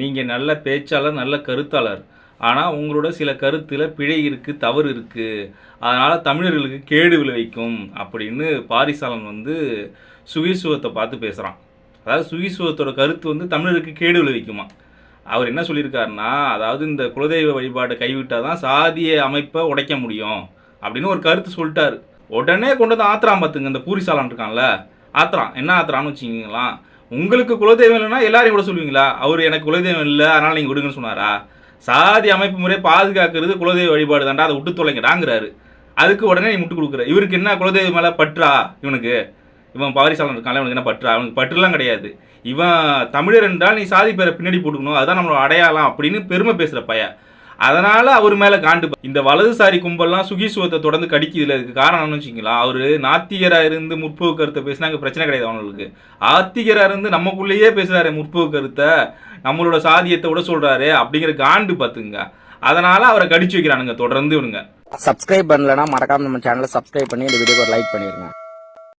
நீங்கள் நல்ல பேச்சாளர் நல்ல கருத்தாளர். ஆனால் உங்களோட சில கருத்தில் பிழை இருக்குது தவறு இருக்குது அதனால் தமிழர்களுக்கு கேடு விளைவிக்கும் அப்படின்னு பாரிசாலன் வந்து சுயசுவத்தை பார்த்து பேசுகிறான் அதாவது சுயசுவத்தோட கருத்து வந்து தமிழருக்கு கேடு விளைவிக்குமா? அவர் என்ன சொல்லியிருக்காருன்னா அதாவது இந்த குலதெய்வ வழிபாட்டை கைவிட்டால் தான் சாதிய அமைப்பை உடைக்க முடியும் அப்படின்னு ஒரு கருத்து சொல்லிட்டார். உடனே கொண்டு வந்து ஆத்திரான் பார்த்துங்க இந்த பூரிசாலன் இருக்கான்ல. ஆத்திரான் என்ன ஆத்திரான்னு வச்சுக்கிங்களா உங்களுக்கு குலதெய்வம் இல்லைன்னா எல்லாரையும் கூட சொல்லுவீங்களா? அவர் எனக்கு குலதெய்வம் இல்லை அதனால் நீங்கள் விடுங்கன்னு சொன்னாரா? சாதி அமைப்பு முறையை பாதுகாக்கிறது குலதெய்வ வழிபாடு தாண்டா அதை விட்டு தொலைங்கடாங்கிறாரு. அதுக்கு உடனே நீ முட்டு கொடுக்குற. இவருக்கு என்ன குலதெய்வம் மேலே பற்றா? இவனுக்கு. இவன் பாரிசாலன் இருக்கான்ல இவனுக்கு என்ன பற்றா? அவனுக்கு பற்றுலாம் கிடையாது. இவன் தமிழர் என்றால் நீ சாதி பேரை பின்னாடி போட்டுக்கணும் அதுதான் நம்மளோட அடையாளம் அப்படின்னு பெருமை பேசுகிற பையன். அதனால அவர் மேல காண்டு இந்த வலதுசாரி கும்பல்லாம் சுகிசுவத்தை தொடர்ந்து கடிக்குதுல இதுக்கு காரணம்னு வச்சுங்களா அவரு நாத்திகரா இருந்து முற்போக்கு கருத்தை பேசினாங்க பிரச்சனை கிடையாது அவங்களுக்கு ஆத்திகரா இருந்து நமக்குள்ளேயே பேசுறாரு முற்போக்கு கருத்தை நம்மளோட சாதியத்தை விட சொல்றாரு அப்படிங்கிற காண்டு பாத்துங்க அதனால அவரை கடிச்சு வைக்கிறானுங்க தொடர்ந்து இவனுங்க. சப்ஸ்கிரைப் பண்ணலன்னா மறக்காம நம்ம சேனலை சப்ஸ்கிரைப் பண்ணி இந்த வீடியோக்கு ஒரு லைக் பண்ணிருங்க.